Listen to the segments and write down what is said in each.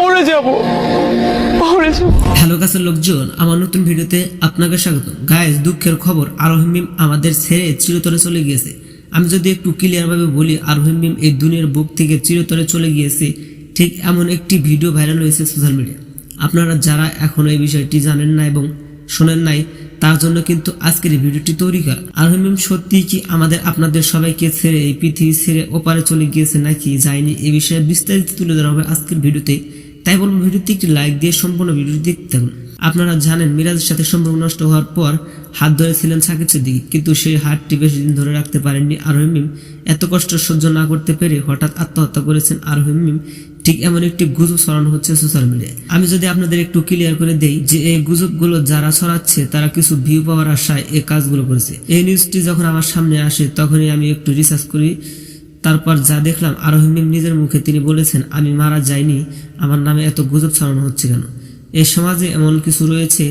মরে যাব। হ্যালো কাছের লোকজন, আমার নতুন ভিডিওতে আপনাকে স্বাগত। গাইজ দুঃখের খবর আরোহিম মিম আমাদের ছেড়ে চিরতরে চলে গিয়েছে। আমি যদি একটু ক্লিয়ারভাবে বলি আরোহিম মিম এই দুনিয়ার বুক থেকে চিরতরে চলে গিয়েছে। ঠিক এমন একটি ভিডিও ভাইরাল হয়েছে সোশ্যাল মিডিয়া আপনারা যারা এখনও এই বিষয়টি জানেন না এবং শোনেন নাই তার জন্য কিন্তু আজকের এই ভিডিওটি তৈরি করা আরোহিম মিম সত্যিই কি আমাদের আপনাদের সবাইকে ছেড়ে এই পৃথিবী ছেড়ে ওপারে চলে গিয়েছে নাকি যায়নি? এ বিষয়ে বিস্তারিত তুলে ধরা হবে আজকের ভিডিওতে। তাই বলব, ভিডিওতে একটি লাইক দিয়ে সম্পূর্ণ ভিডিওটি দেখতে থাকুন। আপনারা জানেন, মিরাজের সাথে সম্পর্ক নষ্ট হওয়ার পর হাত ধরেছিলেন সাকিব সিদ্দিকি কিন্তু সেই হাতটি বেশি দিন ধরে রাখতে পারেননি। আরোহিম এত কষ্ট সহ্য না করতে পেরে হঠাৎ আত্মহত্যা করেছেন। আরোহিম ঠিক এমন একটি গুজব ছড়ানো হচ্ছে সোশ্যাল মিডিয়ায় আমি যদি আপনাদের একটু ক্লিয়ার করে দেই যে এই গুজবগুলো যারা ছড়াচ্ছে, তারা কিছু ভিউ পাওয়ার আশায় এই কাজগুলো করেছে। এই নিউজটি যখন আমার সামনে আসে, তখনই আমি একটু রিসার্চ করি। তারপর যা দেখলাম আরোহিম নিজের মুখে তিনি বলেছেন, আমি মারা যাইনি, আমার নামে এত গুজব ছড়ানো হচ্ছে কেন? এই সমাজে এমন কিছু রয়েছে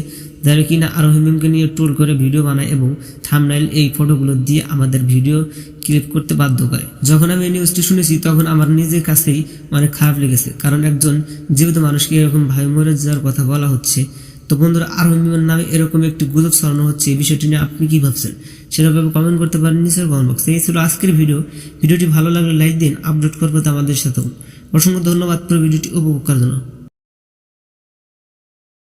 যারা কিনা আরোহিম মিমকে নিয়ে ট্রোল করে ভিডিও বানায় এবং থামনাইল এই ফটোগুলো দিয়ে আমাদের ভিডিও ক্লিপ করতে বাধ্য করে। যখন আমি এই নিউজটি শুনেছি, তখন আমার নিজের কাছেই অনেক খারাপ লেগেছে। কারণ একজন জীবিত মানুষকে এরকম ভাই মরে যাওয়ার কথা বলা হচ্ছে, তো বন্ধুরা আরোহিম মিমের নামে এরকম একটি গুজব ছড়ানো হচ্ছে, এই বিষয়টি নিয়ে আপনি কি ভাবছেন? সেভাবে কমেন্ট করতে পারেন নিচের কমেন্ট বক্সে এই ছিল আজকের ভিডিও ভিডিওটি ভালো লাগলে লাইক দিন আপডেট করব আমাদের সাথেও। অসংখ্য ধন্যবাদ পুরো ভিডিওটি উপভোগ করার জন্য।